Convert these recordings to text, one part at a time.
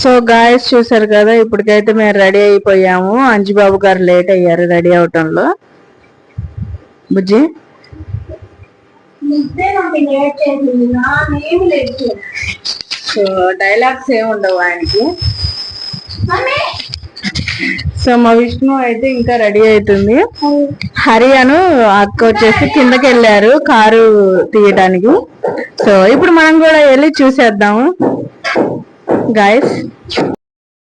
So guys చూసారు కదా ఇప్పటికైతే మేము రెడీ అయిపోయాము. అంజిబాబు గారు లేట్ అయ్యారు రెడీ అవటంలో. బుజ్జి? సో డైలాగ్స్ ఏమి ఉండవు ఆయనకి. సో మా విష్ణు అయితే ఇంకా రెడీ అవుతుంది. హరి అను అక్క వచ్చేసి కిందకి వెళ్ళారు కారు తీయడానికి సో ఇప్పుడు మనం కూడా వెళ్ళి చూసేద్దాము. గాయస్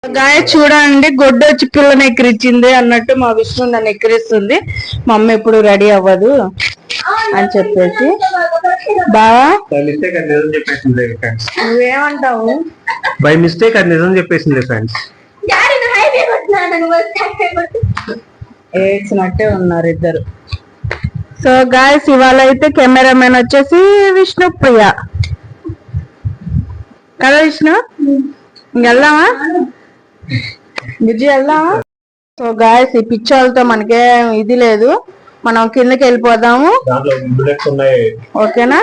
గాయస్ చూడండి గొడ్డు వచ్చి పిల్లని ఎక్కిరిచ్చింది అన్నట్టు మా విష్ణు నన్ను ఎక్కిరిస్తుంది మా అమ్మ ఎప్పుడు రెడీ అవ్వదు అని చెప్పేసి. బావా? నువ్వేమంటావు? బై మిస్టేక్ అది నిజం చెప్పేసింది ఫ్రెండ్స్ ఏడ్చినట్టే ఉన్నారు ఇద్దరు. సో గాయస్ ఇవాళ అయితే కెమెరామెన్ వచ్చేసి విష్ణు ప్రియ కదా విష్ణు వెళ్దామా? బుజ్జి వెళ్దామా? సో గాయస్ ఈ పిచ్చోళ్ళతో మనకేం ఇది లేదు. మనం కిందకి వెళ్ళిపోదాము. ఓకేనా?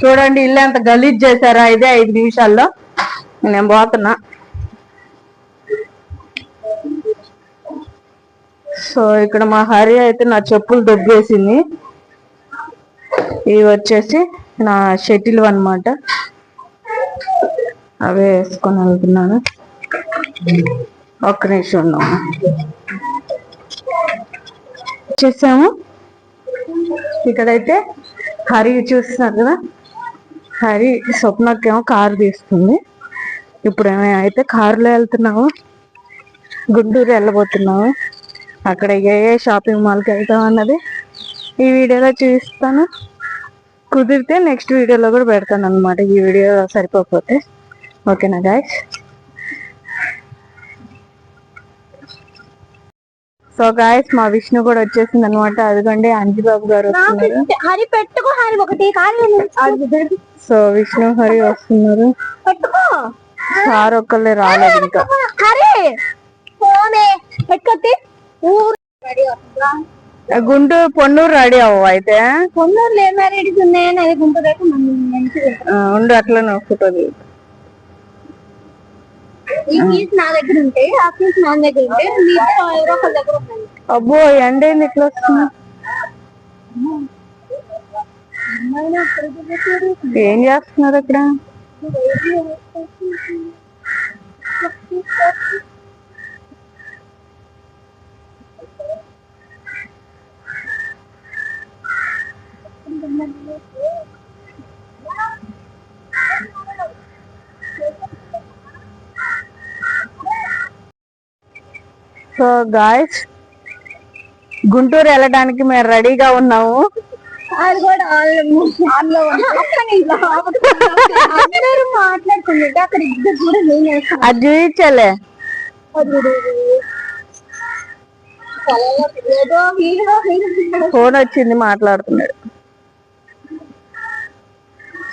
చూడండి ఇల్లు ఎంత గలీజ్ చేశారా ఇదే ఐదు నిమిషాల్లో. నేను పోతున్నా. సో ఇక్కడ మా హరి అయితే నా చెప్పులు దొబ్బేసింది. ఇవి వచ్చేసి నా షటిల్ అన్నమాట. అవే వేసుకొని వెళ్తున్నాను. ఒక్క నిమిషం ఉన్నాము వచ్చేసాము ఇక్కడైతే హరి చూస్తున్నారు కదా? హరి స్వప్నకేమో కారు తీస్తుంది. ఇప్పుడు ఏమో అయితే కారులో వెళ్తున్నాము. గుంటూరు వెళ్ళబోతున్నాము. అక్కడ ఏ ఏ షాపింగ్ మాల్కి వెళ్తాం అన్నది ఈ వీడియోలో చూపిస్తాను. కుదిరితే నెక్స్ట్ వీడియోలో కూడా పెడతాను అనమాట ఈ వీడియో సరిపోకపోతే. ఓకేనా గాయస్ సో గాయస్ మా విష్ణు కూడా వచ్చేసింది అనమాట అదిగోండి అంజిబాబు గారు హరి పెట్టుకో హరి ఒకటి సో విష్ణు హరి వస్తున్నారు. సార్ ఒక్కళ్ళే రాలేదు ఇంకా. గుంటూరు పొన్నూరు రెడీ అవ్వ అయితే. మంచిగా ఆ, ఉండు అట్లనే ఫోటో ఈ కీస్ నా దగ్గర ఉంటే ఆ కీస్ నా దగ్గర ఉంటాయి ఎవరో ఒకరి దగ్గర అబ్బో ఎండ ఏంది ఇట్లా వస్తుంది ఏం చేస్తున్నారు you. సో గాయస్ గుంటూరు వెళ్ళడానికి మేము రెడీగా ఉన్నాము. అది చూపించలే. ఫోన్ వచ్చింది మాట్లాడుతున్నాడు.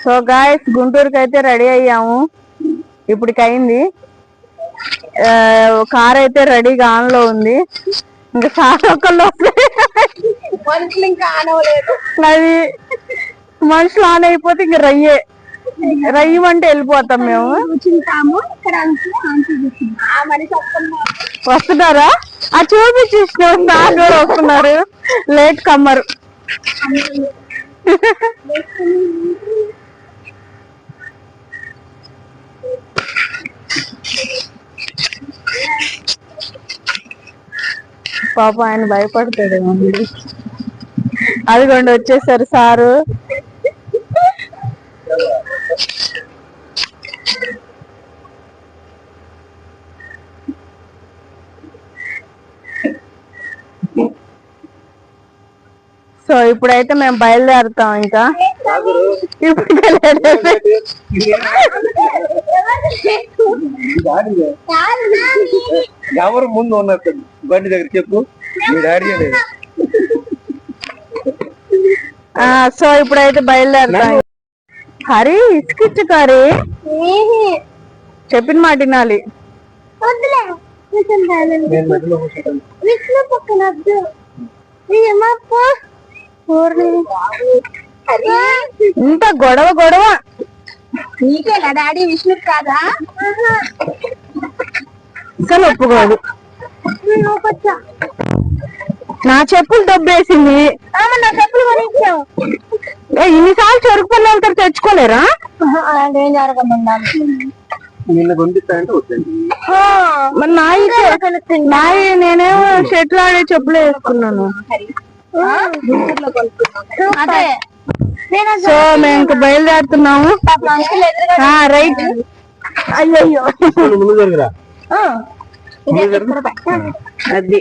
సో గాయస్ గుంటూరుకి అయితే రెడీ అయ్యాము. ఇప్పటికి అయింది ఆ, కార్ అయితే రెడీగా ఆన్లో ఉంది. ఇంకా చాలా ఒకళ్ళు మనుషులు ఇంకా ఆనవలేదు అది మనుషులు ఆన్ అయిపోతే ఇంక రయ్యే. రయ్యమంటే వెళ్ళిపోతాం మేము. వస్తున్నారు? ఆ చూపించేసిన కూడా వస్తున్నారు. లేట్ కమ్మరు. పాప ఆయన భయపడతాడు అదిగోండి వచ్చేసారు సారు. సో ఇప్పుడైతే మేము బయలుదేరుతాం ఇంకా. ఇప్పుడు ఎవరు ముందు ఉన్నారు బండి దగ్గర చెప్పు. మీ డాడీ లేదు. సో ఇప్పుడైతే బయలుదేరుతాం. హరి ఇసుకిచ్చు కారి. చెప్పిన మాట వినాలి. ఇంత గొడవ గొడవ. నీకేనా? డాడీ విష్ణు కాదా? అసలు ఒప్పుకోదు. నా చెప్పులు దొబ్బేసింది. నా చెప్పులు కొనిచ్చావు. ఏ, ఇన్నిసార్లు చెరుకు పళ్ళు వెళ్తారు తెచ్చుకోలేరా అదేం జరగకుండా. మరి నాయి నాయి నేనేమో షెట్లు ఆడే చెప్పులు వేసుకున్నాను. అదే. సో మేము ఇంకా బయలుదేరుతున్నాము. రైట్. జరుగురా. అది.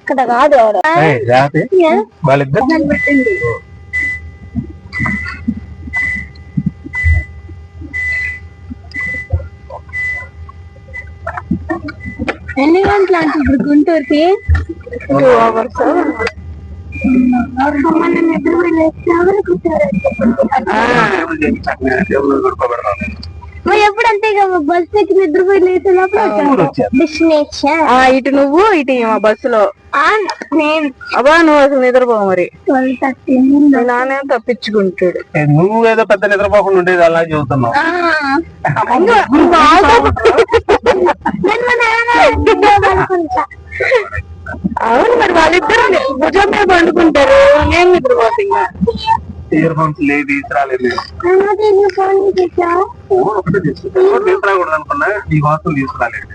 ఇక్కడ కాదు ఎన్ని గంటలు అంటే ఇప్పుడు గుంటూరుకి. టూ అవర్స్ ఎప్పుడు మరి ఎప్పుడంతే బస్ ఎక్కి నిద్రపోయి డెస్టినేషన్ ఇటు నువ్వు ఇటు మా బస్సులో నేను. అబ్బా నువ్వు అసలు నిద్రపో మరి. ట్వెల్వ్ థర్టీ మీ నాన్న తప్పించుకుంటాడు నువ్వు ఏదో పెద్ద నిద్రపోకుండా ఉండేది అలా చెబుతున్నావు. అవును మరి వాళ్ళిద్దరు భుజం మీద పండుకుంటారు నేను నిద్రపోతున్నా ఇయర్ ఫోన్స్ లేదు తీసుకురాలేదు ఫోన్ చేసావు ఫోన్ ఒకటే తీసుకురా తీసుకురాకూడదు అనుకున్నా నీ కోసం తీసుకురాలేదు.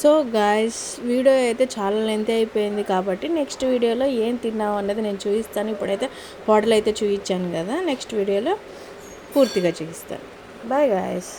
సో గాయస్ వీడియో అయితే చాలా లెంత్ అయిపోయింది కాబట్టి నెక్స్ట్ వీడియోలో ఏం తిన్నావు అన్నది నేను చూపిస్తాను. ఇప్పుడైతే హోటల్ అయితే చూపించాను కదా నెక్స్ట్ వీడియోలో పూర్తిగా చూపిస్తాను. Bye guys